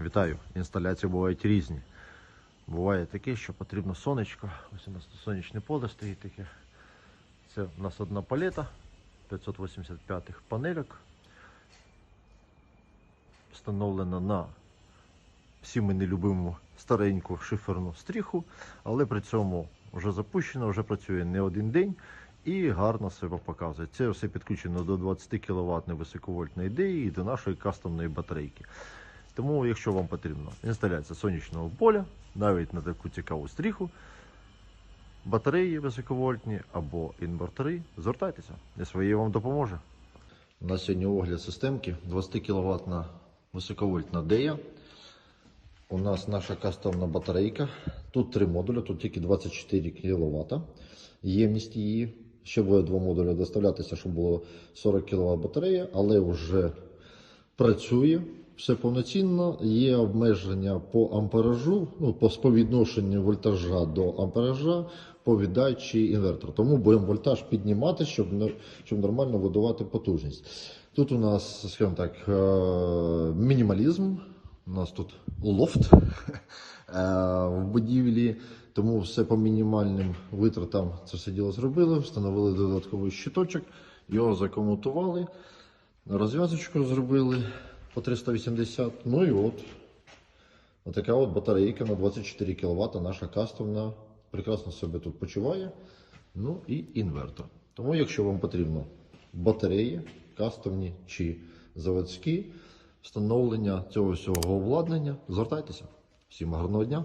Вітаю! Інсталяції бувають різні. Буває таке, що потрібно сонечко. Ось у нас сонячне поле стоїть таке. Це у нас одна палета 585 панельок. Встановлена на всі ми не любимо стареньку шиферну стріху, але при цьому вже запущено, вже працює не один день і гарно себе показує. Це все підключено до 20 кВт високовольтної ідеї і до нашої кастомної батарейки. Тому, якщо вам потрібна інсталяція сонячного поля, навіть на таку цікаву стріху, батареї високовольтні або інвертори, звертайтеся, СВЄ вам допоможе. У нас сьогодні огляд системки 20 кВт високовольтна дея. У нас наша кастомна батарейка. Тут три модулі, тут тільки 24 кВт. Ємність її. Ще буде два модулі доставлятися, щоб було 40 кВт батарея, але вже працює. Все повноцінно, є обмеження по амперажу, ну, по співвідношенню вольтажа до ампеража по віддачі інвертора. Тому будемо вольтаж піднімати, щоб, щоб нормально видавати потужність. Тут у нас, скажімо так, е, мінімалізм. У нас тут лофт е, в будівлі, тому все по мінімальним витратам це все діло зробили, встановили додатковий щиточок, його закомутували, розв'язочку зробили по 380. Ну і от Отака от батарейка на 24 кВт, наша кастомна, прекрасно себе тут почуває. Ну і інвертор. Тому, якщо вам потрібно батареї, кастомні чи заводські, встановлення цього всього обладнання, звертайтеся. Всім гарного дня!